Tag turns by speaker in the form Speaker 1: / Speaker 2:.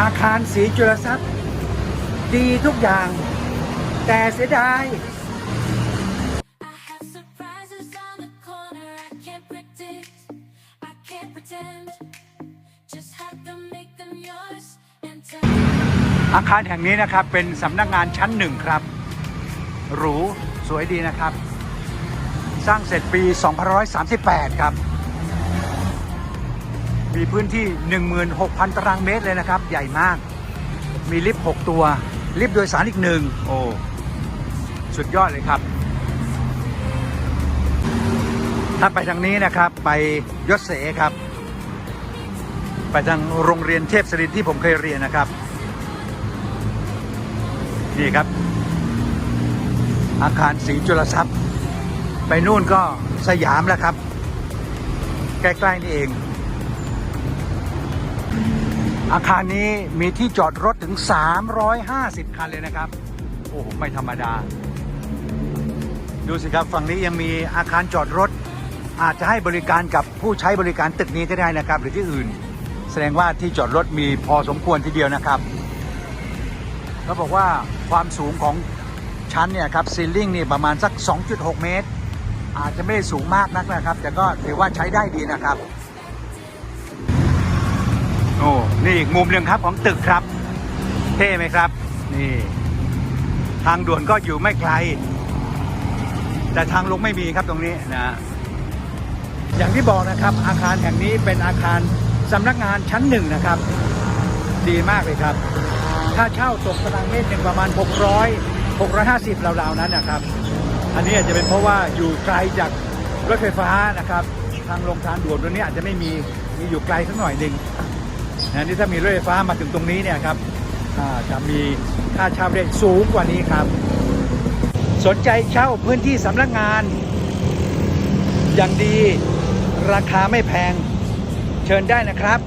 Speaker 1: อาคารสีจุลทรัพย์ ดีทุกอย่าง แต่เสียดาย
Speaker 2: I have surprises on the corner I can't predict. I can't pretend. Just have to make them yours and tell
Speaker 1: อาคารแห่งนี้นะครับเป็นสำนักงานชั้นหนึ่งครับ หรู สวยดีนะครับ สร้างเสร็จปี 2538 ครับ มีพื้นที่ 16,000 ตารางเมตรเลยนะครับ ใหญ่มาก มีลิฟต์ 6 ตัว ลิฟต์โดยสารอีกหนึ่งโอ้ สุดยอดเลยครับ ถ้าไปทางนี้นะครับ ไปยศเสครับ ไปทางโรงเรียนเทพศรินที่ผมเคยเรียนนะครับ นี่ครับ อาคารสีจุลทรัพย์ ไปนู่นก็สยามแล้วครับ ใกล้ๆนี่เอง อาคารนี้มีที่จอดรถถึง 350 คันเลยนะครับ โอ้โห ไม่ธรรมดา ดูสิครับฝั่งนี้ยังมีอาคารจอดรถ อาจจะให้บริการกับผู้ใช้บริการตึกนี้ก็ได้นะครับ หรือที่อื่น แสดงว่าที่จอดรถมีพอสมควรทีเดียวนะครับเขาบอกว่าความสูงของชั้นเนี่ยครับซีลิ่งนี่ประมาณสัก 2.6 เมตร อาจจะไม่ได้สูงมากนักนะครับ แต่ก็ถือว่าใช้ได้ดีนะครับโอ้นี่อีกมุมหนึ่งครับของตึกครับ เท่ไหมครับ นี่ ทางด่วนก็อยู่ไม่ไกล แต่ทางลงไม่มีครับตรงนี้นะอย่างที่บอกนะครับ อาคารแห่งนี้เป็นอาคารสำนักงานชั้นหนึ่งนะครับ ดีมากเลยครับ ค่าเช่าตกตารางเมตรหนึ่งประมาณ 600 650ราวๆนั้นนะครับ อันนี้อาจจะเป็นเพราะว่าอยู่ไกลจากรถไฟฟ้านะครับ ทางลงทางด่วนตรงนี้อาจจะไม่มีมีอยู่ไกลสักหน่อยหนึ่งนะนี่ถ้ามีรถไฟฟ้ามาถึงตรงนี้เนี่ยครับจะมีค่าเช่าได้สูงกว่านี้ครับ สนใจเช่าพื้นที่สำนักงาน อย่างดีราคาไม่แพงเชิญได้นะครับ